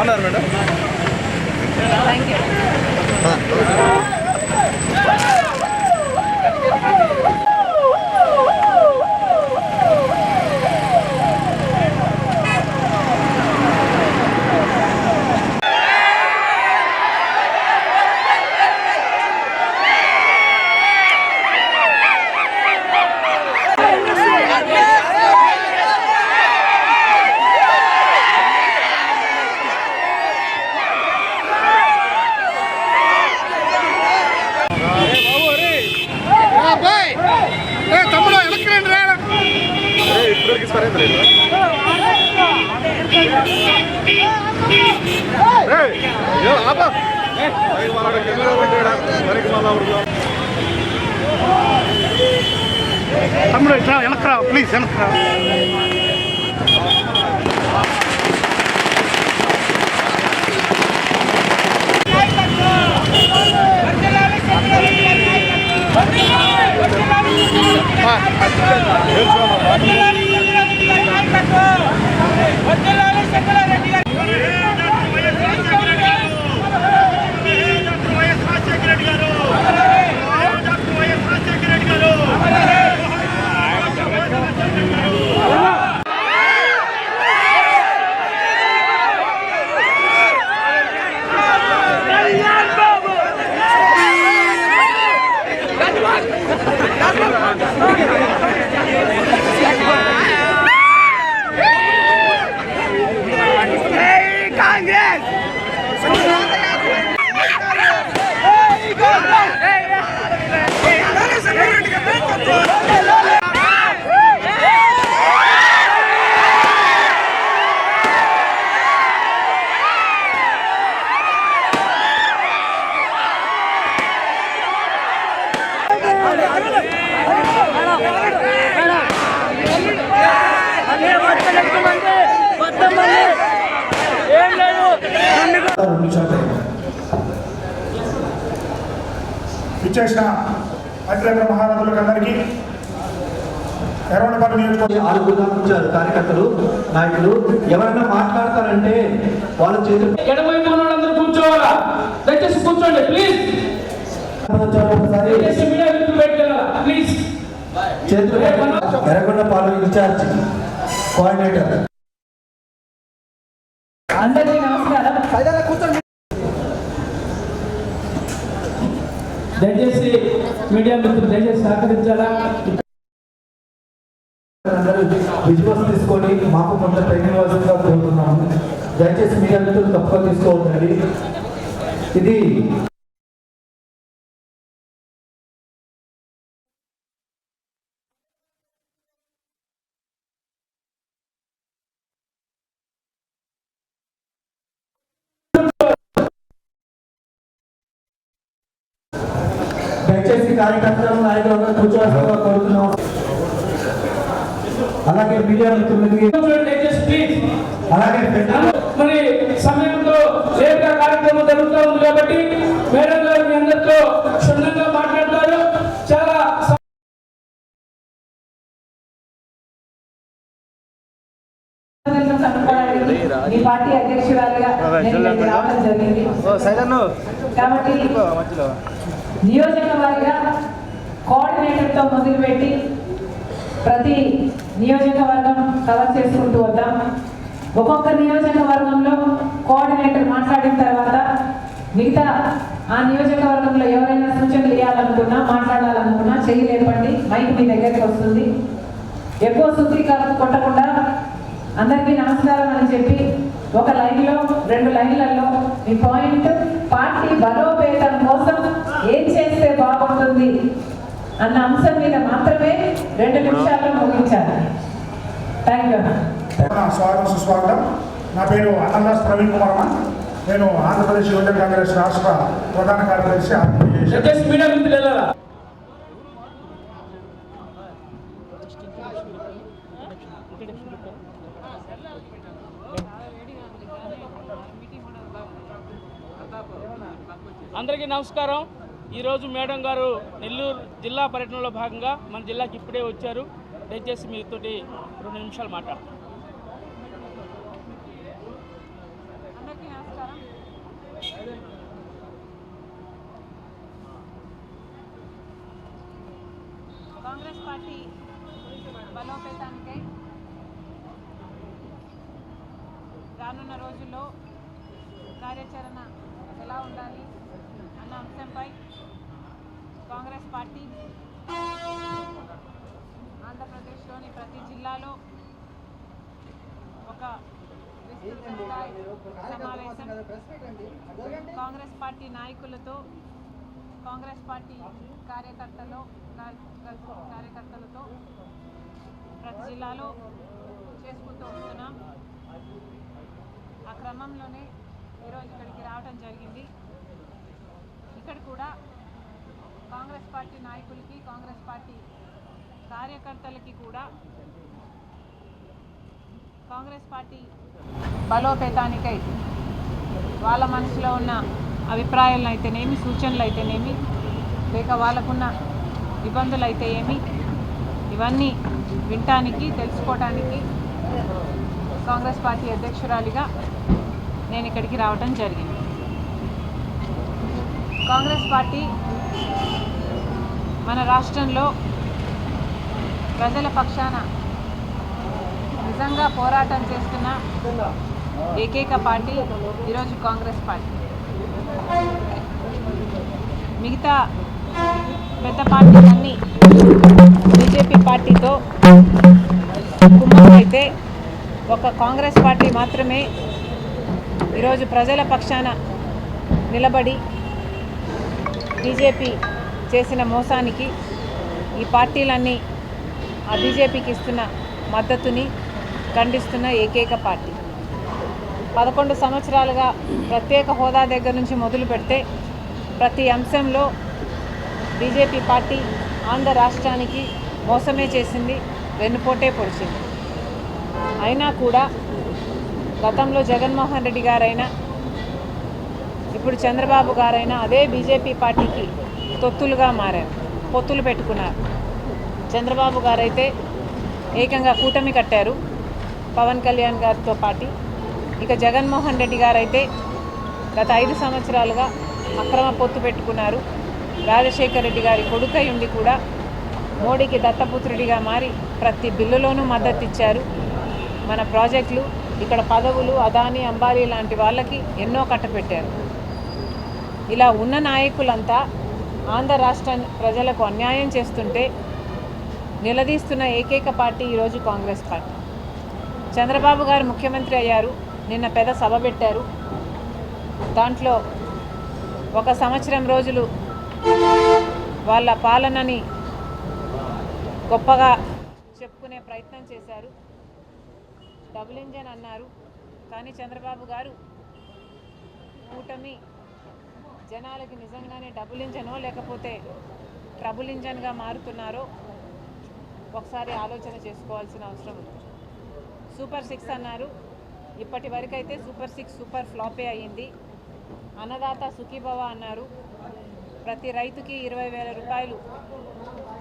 Owner madam ಹಾಂ தமிழ் எனக்குறா please எனக்குறா ప్లీజ్ ఇచ్చేసిన అఖిలేంద్ర మహారాజులకు అందరికీ కార్యకర్తలు నాయకులు ఎవరైనా మాట్లాడతారంటే వాళ్ళ చేతులు వాళ్ళందరూ కూర్చోవాలా? దయచేసి కూర్చోండి ప్లీజ్ ప్లీజ్ చేతులు ఇన్ఛార్జ్ కోఆర్డినేటర్. అందరికీ నమస్కారం. దయచేసి మీడియా మిత్రులు దయచేసి సహకరించాలా? అందరూ విజువల్స్ తీసుకొని మాకు కొంత ట్రైనింగ్ ఇవ్వాల్సిందిగా కోరుతున్నాము. దయచేసి మీడియా మిత్రులు తప్పుగా తీసుకోవద్దండి. ఇది దయచేసి కార్యకర్తలు నాయకులందరూ కూర్చోవాల్సిందిగా కోరుతున్నాం. అలాగే మీడియా మిత్రులకి అలాగే మరి సమయంతో లేట్గా కార్యక్రమం జరుగుతూ ఉంది కాబట్టి మేడం గారు మీ అందరితో క్షుణ్ణంగా మాట్లాడతారు. చాలా మీ పార్టీ అధ్యక్షురాలుగా రావడం జరిగింది. కాబట్టి నియోజకవర్గ కోఆర్డినేటర్తో మొదలుపెట్టి ప్రతి నియోజకవర్గం కవర్ చేసుకుంటూ వద్దాం. ఒక్కొక్క నియోజకవర్గంలో కోఆర్డినేటర్ మాట్లాడిన తర్వాత మిగతా ఆ నియోజకవర్గంలో ఎవరైనా సూచనలు ఇవ్వాలనుకున్నా మాట్లాడాలనుకున్నా చెయ్యి లేపండి మైక్ మీ దగ్గరికి వస్తుంది. ఎక్కువ సూత్రీకరణ కొట్టకుండా అందరికీ నమస్కారం అని చెప్పి ఒక లైన్లో రెండు లైన్లలో మీ పాయింట్ పార్టీ బలోపేతం కోసం అన్న అంశం మీద మాత్రమే రెండు నిమిషాల్లో ముగించాలి. థ్యాంక్ యూ స్వాగతం సుస్వాగతం. నా పేరు అనందాస్ ప్రవీణ్ కుమార్ అమ్మ. నేను ఆంధ్రప్రదేశ్ యువజన కాంగ్రెస్ రాష్ట్ర ప్రధాన కార్యదర్శి అందరికీ నమస్కారం. ఈరోజు మేడం గారు నెల్లూరు జిల్లా పర్యటనలో భాగంగా మన జిల్లాకి ఇప్పుడే వచ్చారు. దయచేసి మీతోటి రెండు నిమిషాలు మాట్లాడతాం అందరికీ నమస్కారం. కాంగ్రెస్ పార్టీ బలోపేతానికై రానున్న రోజుల్లో కార్యాచరణ ఎలా ఉండాలి అన్న అంశంపై కాంగ్రెస్ పార్టీ ఆంధ్రప్రదేశ్లోని ప్రతి జిల్లాలో ఒక సమావేశం. కాంగ్రెస్ పార్టీ నాయకులతో కాంగ్రెస్ పార్టీ కార్యకర్తలు కార్యకర్తలతో ప్రతి జిల్లాలో చేసుకుంటూ వస్తున్నాం. ఆ క్రమంలోనే ఈరోజు ఇక్కడికి రావడం జరిగింది. ఇక్కడ కూడా కాంగ్రెస్ పార్టీ నాయకులకి కాంగ్రెస్ పార్టీ కార్యకర్తలకి కూడా కాంగ్రెస్ పార్టీ బలోపేతానికై వాళ్ళ మనసులో ఉన్న అభిప్రాయాలను అయితేనేమి సూచనలు అయితేనేమి లేక వాళ్ళకున్న ఇబ్బందులు అయితే ఏమి ఇవన్నీ వినటానికి తెలుసుకోవటానికి కాంగ్రెస్ పార్టీ అధ్యక్షురాలిగా నేను ఇక్కడికి రావడం జరిగింది. కాంగ్రెస్ పార్టీ మన రాష్ట్రంలో ప్రజల పక్షాన నిజంగా పోరాటం చేస్తున్న ఏకైక పార్టీ ఈరోజు కాంగ్రెస్ పార్టీ. మిగతా పెద్ద పార్టీలన్నీ బీజేపీ పార్టీతో అయితే ఒక కాంగ్రెస్ పార్టీ మాత్రమే ఈరోజు ప్రజల పక్షాన నిలబడి బీజేపీ చేసిన మోసానికి ఈ పార్టీలన్నీ ఆ బీజేపీకి ఇస్తున్న మద్దతుని ఖండిస్తున్న ఏకైక పార్టీ. పదకొండు సంవత్సరాలుగా ప్రత్యేక హోదా దగ్గర నుంచి మొదలు పెడితే ప్రతి అంశంలో బీజేపీ పార్టీ ఆంధ్ర రాష్ట్రానికి మోసమే చేసింది వెన్నుపోటే పొడిచింది. అయినా కూడా గతంలో జగన్మోహన్ రెడ్డి గారైనా ఇప్పుడు చంద్రబాబు గారైనా అదే బీజేపీ పార్టీకి తొత్తులుగా మారారు. పొత్తులు పెట్టుకున్నారు. చంద్రబాబు గారైతే ఏకంగా కూటమి కట్టారు. పవన్ కళ్యాణ్ గారితో పాటు. ఇక జగన్మోహన్ రెడ్డి గారైతే గత ఐదు సంవత్సరాలుగా అక్రమ పొత్తు పెట్టుకున్నారు. రాజశేఖర్ రెడ్డి గారి కొడుకై ఉండి కూడా మోడీకి దత్తపుత్రుడిగా మారి ప్రతి బిల్లులోనూ మద్దతు ఇచ్చారు. మన ప్రాజెక్టులు ఇక్కడ పదవులు అదాని అంబానీ లాంటి వాళ్ళకి ఎన్నో కట్టపెట్టారు. ఇలా ఉన్న నాయకులంతా ఆంధ్ర రాష్ట్ర ప్రజలకు అన్యాయం చేస్తుంటే నిలదీస్తున్న ఏకైక పార్టీ ఈరోజు కాంగ్రెస్ పార్టీ. చంద్రబాబు గారు ముఖ్యమంత్రి అయ్యారు నిన్న పెద్ద సభ పెట్టారు. దాంట్లో ఒక సంవత్సరం రోజులు వాళ్ళ పాలనని గొప్పగా చెప్పుకునే ప్రయత్నం చేశారు. డబుల్ ఇంజన్ అన్నారు కానీ చంద్రబాబు గారు కూటమి జనాలకి నిజంగానే డబుల్ ఇంజనో లేకపోతే ట్రబుల్ ఇంజన్గా మారుతున్నారో ఒకసారి ఆలోచన చేసుకోవాల్సిన అవసరం సూపర్ సిక్స్ అన్నారు. ఇప్పటి వరకైతే సూపర్ సిక్స్ సూపర్ ఫ్లాపే అయ్యింది అన్నదాత సుఖీభవ అన్నారు. ప్రతి రైతుకి ఇరవై వేల రూపాయలు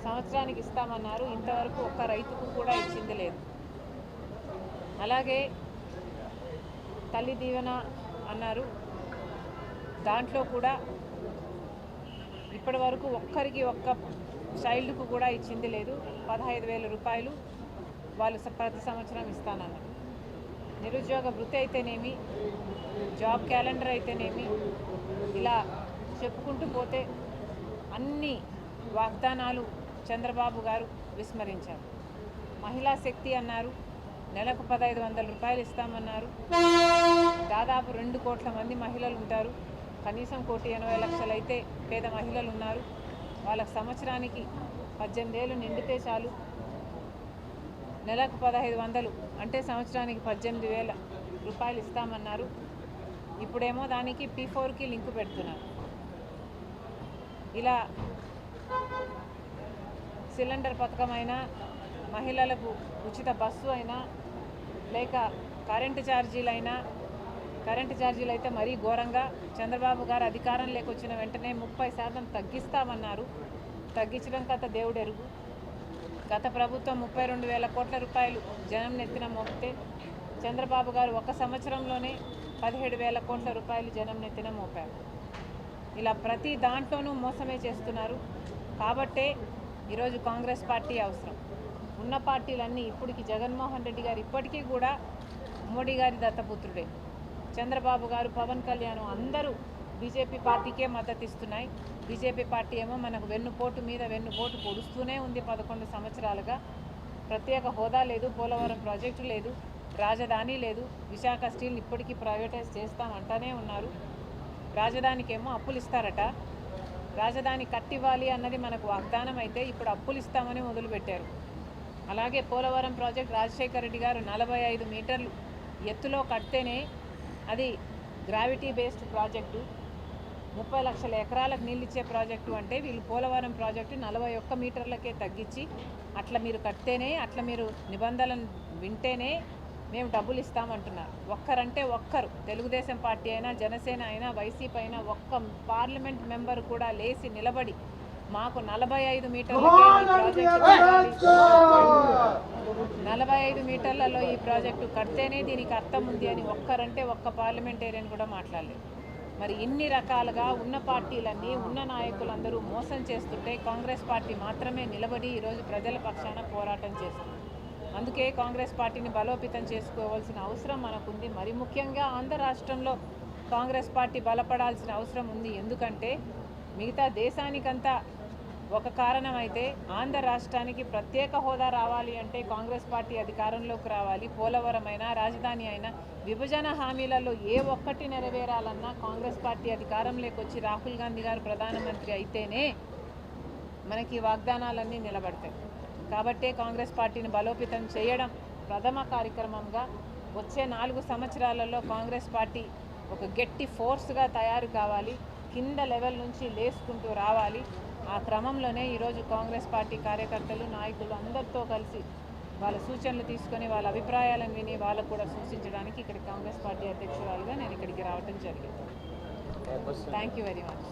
సంవత్సరానికి ఇస్తామన్నారు. ఇంతవరకు ఒక్క రైతుకు కూడా ఇచ్చింది లేదు. అలాగే తల్లి దీవెన అన్నారు. దాంట్లో కూడా ఇప్పటి వరకు ఒక్కరికి ఒక్క చైల్డ్కు కూడా ఇచ్చింది లేదు. పదహైదు వేల రూపాయలు వాళ్ళు ప్రతి సంవత్సరం ఇస్తానన్నారు. నిరుద్యోగ వృత్తి అయితేనేమి జాబ్ క్యాలెండర్ అయితేనేమి ఇలా చెప్పుకుంటూ పోతే అన్ని వాగ్దానాలు చంద్రబాబు గారు విస్మరించారు. మహిళా శక్తి అన్నారు నెలకు పదహైదు వందల రూపాయలు ఇస్తామన్నారు. దాదాపు రెండు కోట్ల మంది మహిళలు ఉంటారు. కనీసం కోటి ఎనభై లక్షలు అయితే పేద మహిళలు ఉన్నారు వాళ్ళకి సంవత్సరానికి పద్దెనిమిది ఏళ్ళు నిండితే చాలు. నెలకు పదహైదు వందలు అంటే సంవత్సరానికి పద్దెనిమిది వేల రూపాయలు ఇస్తామన్నారు. ఇప్పుడేమో దానికి పీ ఫోర్కి లింకు పెడుతున్నారు. ఇలా సిలిండర్ పథకం అయినా మహిళలకు ఉచిత బస్సు అయినా లేక కరెంటు ఛార్జీలైనా కరెంటు ఛార్జీలు అయితే మరీ ఘోరంగా చంద్రబాబు గారు అధికారం లేకొచ్చిన వెంటనే ముప్పై శాతం తగ్గిస్తామన్నారు. తగ్గించడం కథ దేవుడెరుగు గత ప్రభుత్వం ముప్పై రెండు వేల కోట్ల రూపాయలు జనం నెత్తిన మోపితే చంద్రబాబు గారు ఒక సంవత్సరంలోనే పదిహేడు వేల కోట్ల రూపాయలు జనం నెత్తిన మోపారు. ఇలా ప్రతి దాంట్లోనూ మోసమే చేస్తున్నారు. కాబట్టే ఈరోజు కాంగ్రెస్ పార్టీ అవసరం. ఉన్న పార్టీలన్నీ ఇప్పటికి జగన్మోహన్ రెడ్డి గారు ఇప్పటికీ కూడా మోడీ గారి దత్తపుత్రుడే. చంద్రబాబు గారు పవన్ కళ్యాణ్ అందరూ బీజేపీ పార్టీకే మద్దతు ఇస్తున్నాయి. బీజేపీ పార్టీ ఏమో మనకు వెన్నుపోటు మీద వెన్నుపోటు పొడుస్తూనే ఉంది పదకొండు సంవత్సరాలుగా. ప్రత్యేక హోదా లేదు పోలవరం ప్రాజెక్టు లేదు రాజధాని లేదు. విశాఖ స్టీల్ ఇప్పటికీ ప్రైవేటైజ్ చేస్తామంటానే ఉన్నారు. రాజధానికేమో అప్పులు ఇస్తారట. రాజధాని కట్టివ్వాలి అన్నది మనకు వాగ్దానం అయితే ఇప్పుడు అప్పులు ఇస్తామని మొదలుపెట్టారు. అలాగే పోలవరం ప్రాజెక్ట్ రాజశేఖర రెడ్డి గారు నలభై ఐదు మీటర్లు ఎత్తులో కడితేనే అది గ్రావిటీ బేస్డ్ ప్రాజెక్టు ముప్పై లక్షల ఎకరాలకు నీళ్ళు ఇచ్చే ప్రాజెక్టు అంటే వీళ్ళు పోలవరం ప్రాజెక్టు నలభై ఒక్క మీటర్లకే తగ్గించి అట్లా మీరు కడితేనే అట్లా మీరు నిబంధనలను వింటేనే మేము డబ్బులు ఇస్తామంటున్నారు. ఒక్కరంటే ఒక్కరు తెలుగుదేశం పార్టీ అయినా జనసేన అయినా వైసీపీ అయినా ఒక్క పార్లమెంట్ మెంబర్ కూడా లేచి నిలబడి మాకు నలభై ఐదు మీటర్లకే ఈ ప్రాజెక్టు కట్టాలి. నలభై ఐదు మీటర్లలో ఈ ప్రాజెక్టు కడితేనే దీనికి అర్థం ఉంది అని ఒక్కరంటే ఒక్క పార్లమెంటేరియన్ కూడా మాట్లాడలేదు. మరి ఇన్ని రకాలుగా ఉన్న పార్టీలన్నీ ఉన్న నాయకులందరూ మోసం చేస్తుంటే కాంగ్రెస్ పార్టీ మాత్రమే నిలబడి ఈరోజు ప్రజల పక్షాన పోరాటం చేస్తుంది. అందుకే కాంగ్రెస్ పార్టీని బలోపేతం చేసుకోవాల్సిన అవసరం మనకుంది. మరి ముఖ్యంగా ఆంధ్ర రాష్ట్రంలో కాంగ్రెస్ పార్టీ బలపడాల్సిన అవసరం ఉంది. ఎందుకంటే మిగతా దేశానికంతా ఒక కారణం అయితే ఆంధ్ర రాష్ట్రానికి ప్రత్యేక హోదా రావాలి అంటే కాంగ్రెస్ పార్టీ అధికారంలోకి రావాలి. పోలవరం అయినా రాజధాని అయినా విభజన హామీలలో ఏ ఒక్కటి నెరవేరాలన్నా కాంగ్రెస్ పార్టీ అధికారంలోకి వచ్చి రాహుల్ గాంధీ గారు ప్రధానమంత్రి అయితేనే మనకి వాగ్దానాలన్నీ నిలబడతాయి. కాబట్టే కాంగ్రెస్ పార్టీని బలోపేతం చేయడం ప్రథమ కార్యక్రమంగా వచ్చే నాలుగు సంవత్సరాలలో కాంగ్రెస్ పార్టీ ఒక గట్టి ఫోర్స్గా తయారు కావాలి. కింద లెవెల్ నుంచి లేసుకుంటూ రావాలి. ఆ క్రమంలోనే ఈరోజు కాంగ్రెస్ పార్టీ కార్యకర్తలు నాయకులు అందరితో కలిసి వాళ్ళ సూచనలు తీసుకొని వాళ్ళ అభిప్రాయాలను విని వాళ్ళకు కూడా సూచించడానికి ఇక్కడ కాంగ్రెస్ పార్టీ అధ్యక్షురాలుగా నేను ఇక్కడికి రావడం జరిగింది థ్యాంక్ యూ వెరీ మచ్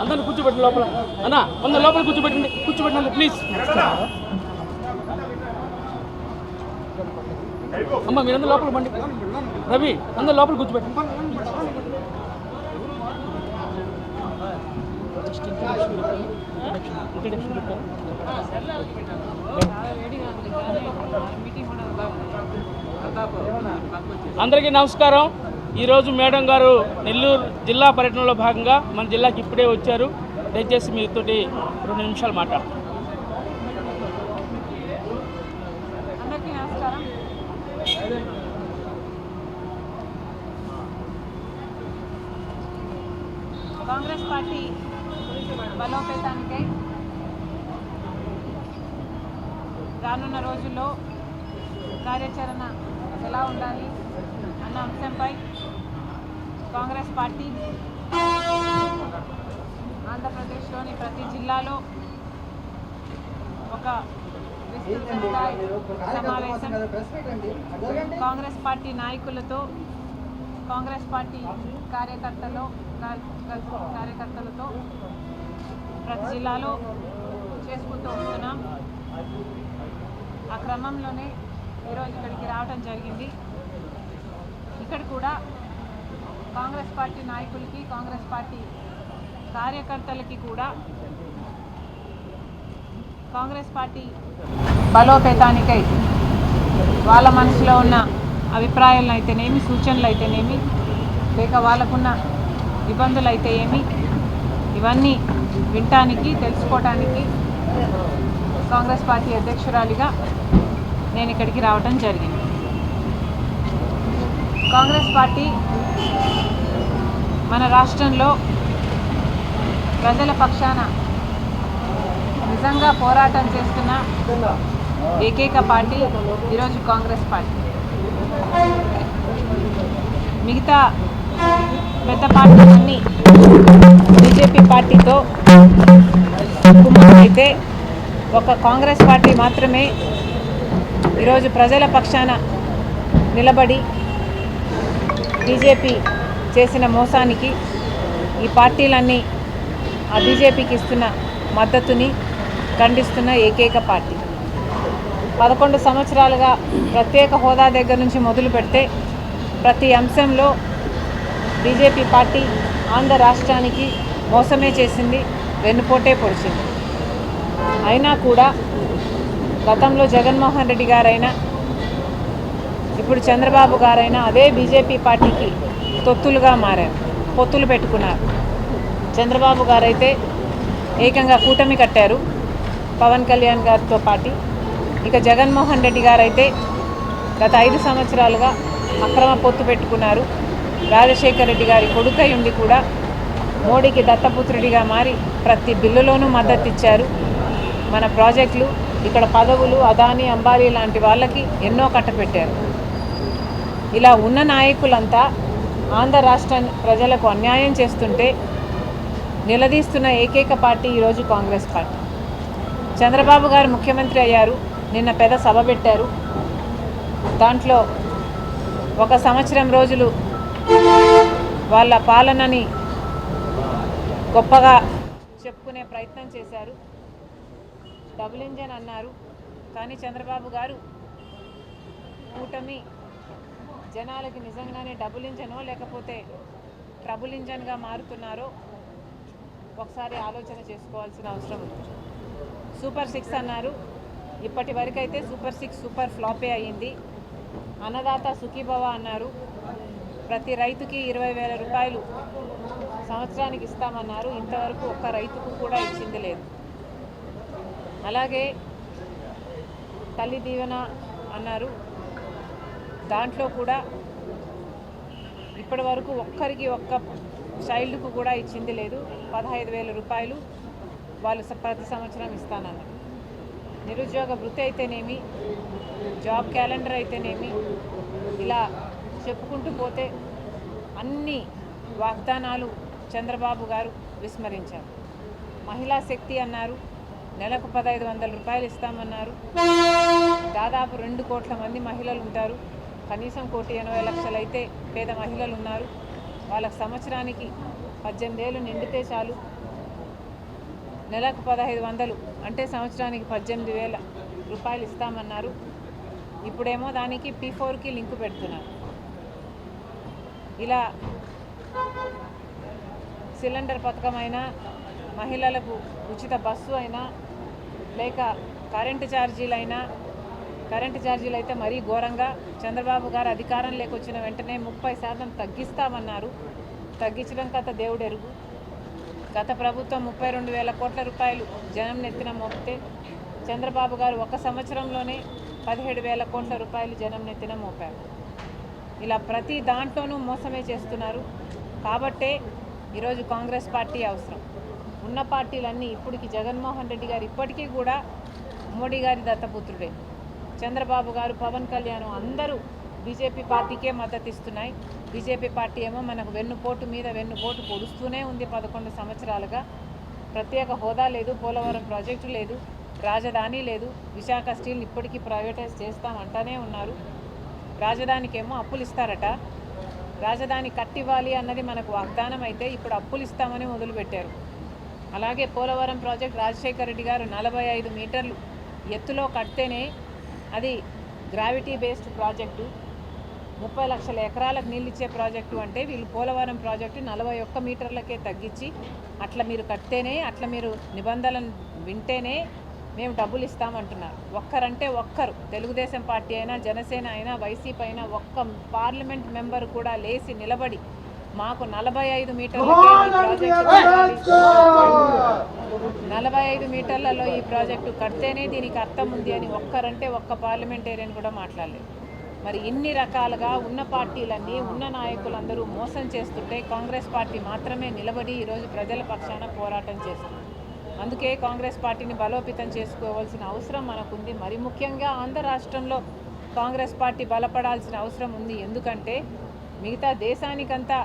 అందరిని కూర్చోబెట్టి లోపల. అన్న అందరు లోపల కూర్చోబెట్టండి. కూర్చోబెట్టండి ప్లీజ్ అమ్మ మీరందరూ లోపల పండి రవి అందరు లోపల కూర్చోబెట్టండి ఇంట్రడక్షన్ పెట్టారు అందరికీ నమస్కారం. ఈరోజు మేడం గారు నెల్లూరు జిల్లా పర్యటనలో భాగంగా మన జిల్లాకి ఇప్పుడే వచ్చారు. దయచేసి మీతోటి రెండు నిమిషాలు మాట్లాడు అందరికీ నమస్కారం. కాంగ్రెస్ పార్టీ బలోపేతానికై రానున్న రోజుల్లో కార్యాచరణ ఎలా ఉండాలి అన్న అంశంపై కాంగ్రెస్ పార్టీ ఆంధ్రప్రదేశ్లోని ప్రతి జిల్లాలో ఒక సమావేశం. కాంగ్రెస్ పార్టీ నాయకులతో కాంగ్రెస్ పార్టీ కార్యకర్తలు కార్యకర్తలతో ప్రతి జిల్లాలో చేసుకుంటూ వస్తున్నాం. ఆ క్రమంలోనే ఈరోజు ఇక్కడికి రావడం జరిగింది. ఇక్కడ కూడా కాంగ్రెస్ పార్టీ నాయకులకి కాంగ్రెస్ పార్టీ కార్యకర్తలకి కూడా కాంగ్రెస్ పార్టీ బలోపేతానికై వాళ్ళ మనసులో ఉన్న అభిప్రాయాలను అయితేనేమి సూచనలు అయితేనేమి లేక వాళ్ళకున్న ఇబ్బందులు అయితే ఏమి ఇవన్నీ వినటానికి తెలుసుకోవటానికి కాంగ్రెస్ పార్టీ అధ్యక్షురాలిగా నేను ఇక్కడికి రావటం జరిగింది. కాంగ్రెస్ పార్టీ మన రాష్ట్రంలో ప్రజల పక్షాన నిజంగా పోరాటం చేస్తున్న ఏకైక పార్టీ ఈరోజు కాంగ్రెస్ పార్టీ. మిగతా పెద్ద పార్టీలన్నీ బీజేపీ పార్టీతో అయితే ఒక కాంగ్రెస్ పార్టీ మాత్రమే ఈరోజు ప్రజల పక్షాన నిలబడి బీజేపీ చేసిన మోసానికి ఈ పార్టీలన్నీ ఆ బీజేపీకి ఇస్తున్న మద్దతుని ఖండిస్తున్న ఏకైక పార్టీ. పదకొండు సంవత్సరాలుగా ప్రత్యేక హోదా దగ్గర నుంచి మొదలు పెడితే ప్రతి అంశంలో బీజేపీ పార్టీ ఆంధ్ర రాష్ట్రానికి మోసమే చేసింది వెన్నుపోటే పొడిచింది. అయినా కూడా గతంలో జగన్మోహన్ రెడ్డి గారైనా ఇప్పుడు చంద్రబాబు గారైనా అదే బీజేపీ పార్టీకి తొత్తులుగా మారారు పొత్తులు పెట్టుకున్నారు. చంద్రబాబు గారైతే ఏకంగా కూటమి కట్టారు పవన్ కళ్యాణ్ గారితో పాటి. ఇక జగన్మోహన్ రెడ్డి గారైతే గత ఐదు సంవత్సరాలుగా అక్రమ పొత్తు పెట్టుకున్నారు. రాజశేఖర రెడ్డి గారి కొడుకై ఉండి కూడా మోడీకి దత్తపుత్రుడిగా మారి ప్రతి బిల్లులోనూ మద్దతు ఇచ్చారు. మన ప్రాజెక్టులు ఇక్కడ పదవులు అదాని అంబానీ లాంటి వాళ్ళకి ఎన్నో కట్టపెట్టారు. ఇలా ఉన్న నాయకులంతా ఆంధ్ర రాష్ట్ర ప్రజలకు అన్యాయం చేస్తుంటే నిలదీస్తున్న ఏకైక పార్టీ ఈరోజు కాంగ్రెస్ పార్టీ. చంద్రబాబు గారు ముఖ్యమంత్రి అయ్యారు నిన్న పెద్ద సభ పెట్టారు. దాంట్లో ఒక సంవత్సరం రోజులు వాళ్ళ పాలనని గొప్పగా చెప్పుకునే ప్రయత్నం చేశారు. డబుల్ ఇంజన్ అన్నారు. కానీ చంద్రబాబు గారు కూటమి జనాలకి నిజంగానే డబుల్ ఇంజనో లేకపోతే ట్రబుల్ ఇంజన్గా మారుతున్నారో ఒకసారి ఆలోచన చేసుకోవాల్సిన అవసరం ఉంది. సూపర్ సిక్స్ అన్నారు. ఇప్పటి వరకైతే సూపర్ సిక్స్ సూపర్ ఫ్లాపే అయ్యింది అన్నదాత సుఖీభవ అన్నారు. ప్రతి రైతుకి ఇరవై వేల రూపాయలు సంవత్సరానికి ఇస్తామన్నారు. ఇంతవరకు ఒక్క రైతుకు కూడా ఇచ్చింది లేదు. అలాగే తల్లి దీవెన అన్నారు. దాంట్లో కూడా ఇప్పటి వరకు ఒక్కరికి ఒక్క చైల్డ్కు కూడా ఇచ్చింది లేదు. పదహైదు వేల రూపాయలు వాళ్ళు ప్రతి సంవత్సరం ఇస్తానన్నారు. నిరుద్యోగ వృత్తి అయితేనేమి జాబ్ క్యాలెండర్ అయితేనేమి ఇలా చెప్పుకుంటూ పోతే అన్ని వాగ్దానాలు చంద్రబాబు గారు విస్మరించారు. మహిళా శక్తి అన్నారు. నెలకు పదహైదు వందల రూపాయలు ఇస్తామన్నారు. దాదాపు రెండు కోట్ల మంది మహిళలు ఉంటారు. కనీసం కోటి ఎనభై లక్షలు అయితే పేద మహిళలు ఉన్నారు. వాళ్ళకు సంవత్సరానికి పద్దెనిమిది ఏళ్ళు నిండితే చాలు. నెలకు పదహైదు వందలు అంటే సంవత్సరానికి పద్దెనిమిది వేల రూపాయలు ఇస్తామన్నారు. ఇప్పుడేమో దానికి పీ ఫోర్కి లింకు పెడుతున్నారు. ఇలా సిలిండర్ పథకం అయినా మహిళలకు ఉచిత బస్సు అయినా లేక కరెంటు ఛార్జీలైనా కరెంటు ఛార్జీలు అయితే మరీ ఘోరంగా చంద్రబాబు గారు అధికారం లేకొచ్చిన వెంటనే ముప్పై శాతం తగ్గిస్తామన్నారు. తగ్గించడం కథ దేవుడెరుగు. గత ప్రభుత్వం ముప్పై రెండు వేల కోట్ల రూపాయలు జనం నెత్తిన మోపితే చంద్రబాబు గారు ఒక సంవత్సరంలోనే పదిహేడు వేల కోట్ల రూపాయలు జనం నెత్తిన మోపారు. ఇలా ప్రతి దాంట్లోనూ మోసమే చేస్తున్నారు. కాబట్టే ఈరోజు కాంగ్రెస్ పార్టీ అవసరం. ఉన్న పార్టీలన్నీ ఇప్పటికి జగన్మోహన్ రెడ్డి గారు ఇప్పటికీ కూడా మోడీ గారి దత్తపుత్రుడే. చంద్రబాబు గారు పవన్ కళ్యాణ్ అందరూ బీజేపీ పార్టీకే మద్దతు ఇస్తున్నాయి. బీజేపీ పార్టీ ఏమో మనకు వెన్నుపోటు మీద వెన్నుపోటు పొడుస్తూనే ఉంది పదకొండు సంవత్సరాలుగా. ప్రత్యేక హోదా లేదు పోలవరం ప్రాజెక్టు లేదు రాజధాని లేదు. విశాఖ స్టీల్ ఇప్పటికీ ప్రైవేటైజ్ చేస్తామంటూనే ఉన్నారు. రాజధానికేమో అప్పులు ఇస్తారట. రాజధాని కట్టివ్వాలి అన్నది మనకు వాగ్దానం అయితే ఇప్పుడు అప్పులు ఇస్తామని మొదలుపెట్టారు. అలాగే పోలవరం ప్రాజెక్ట్ రాజశేఖర రెడ్డి గారు నలభై ఐదు మీటర్లు ఎత్తులో కడితేనే అది గ్రావిటీ బేస్డ్ ప్రాజెక్టు ముప్పై లక్షల ఎకరాలకు నీళ్ళు ఇచ్చే ప్రాజెక్టు అంటే వీళ్ళు పోలవరం ప్రాజెక్టు నలభై ఒక్క మీటర్లకే తగ్గించి అట్లా మీరు కడితేనే అట్లా మీరు నిబంధనలను వింటేనే మేము డబ్బులు ఇస్తామంటున్నారు. ఒక్కరంటే ఒక్కరు తెలుగుదేశం పార్టీ అయినా జనసేన అయినా వైసీపీ అయినా ఒక్క పార్లమెంట్ మెంబర్ కూడా లేచి నిలబడి మాకు నలభై ఐదు మీటర్లకే ఈ ప్రాజెక్టు కట్టాలి. నలభై ఐదు మీటర్లలో ఈ ప్రాజెక్టు కడితేనే దీనికి అర్థం ఉంది అని ఒక్కరంటే ఒక్క పార్లమెంటేరియన్ కూడా మాట్లాడలేదు. మరి ఇన్ని రకాలుగా ఉన్న పార్టీలన్నీ ఉన్న నాయకులందరూ మోసం చేస్తుంటే కాంగ్రెస్ పార్టీ మాత్రమే నిలబడి ఈరోజు ప్రజల పక్షాన పోరాటం చేస్తుంది. అందుకే కాంగ్రెస్ పార్టీని బలోపేతం చేసుకోవాల్సిన అవసరం మనకుంది. మరి ముఖ్యంగా ఆంధ్ర రాష్ట్రంలో కాంగ్రెస్ పార్టీ బలపడాల్సిన అవసరం ఉంది. ఎందుకంటే మిగతా దేశానికంతా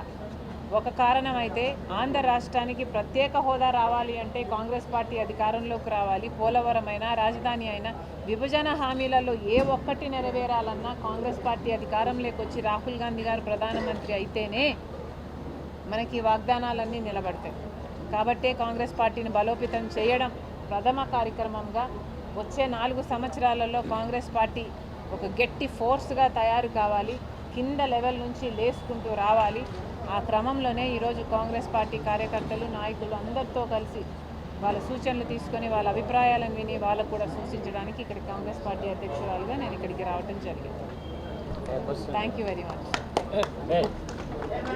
ఒక కారణం అయితే ఆంధ్ర రాష్ట్రానికి ప్రత్యేక హోదా రావాలి అంటే కాంగ్రెస్ పార్టీ అధికారంలోకి రావాలి పోలవరం అయినా రాజధాని అయినా విభజన హామీలలో ఏ ఒక్కటి నెరవేరాలన్నా కాంగ్రెస్ పార్టీ అధికారంలోకి వచ్చి రాహుల్ గాంధీ గారు ప్రధానమంత్రి అయితేనే మనకి వాగ్దానాలన్నీ నిలబడతాయి. కాబట్టే కాంగ్రెస్ పార్టీని బలోపేతం చేయడం ప్రథమ కార్యక్రమంగా వచ్చే నాలుగు సంవత్సరాలలో కాంగ్రెస్ పార్టీ ఒక గట్టి ఫోర్స్గా తయారు కావాలి. కింద లెవెల్ నుంచి లేసుకుంటూ రావాలి ఆ క్రమంలోనే ఈరోజు కాంగ్రెస్ పార్టీ కార్యకర్తలు నాయకులు అందరితో కలిసి వాళ్ళ సూచనలు తీసుకొని వాళ్ళ అభిప్రాయాలను విని వాళ్ళకు కూడా సూచించడానికి ఇక్కడ కాంగ్రెస్ పార్టీ అధ్యక్షురాలుగా నేను ఇక్కడికి రావడం జరిగింది థ్యాంక్ యూ వెరీ మచ్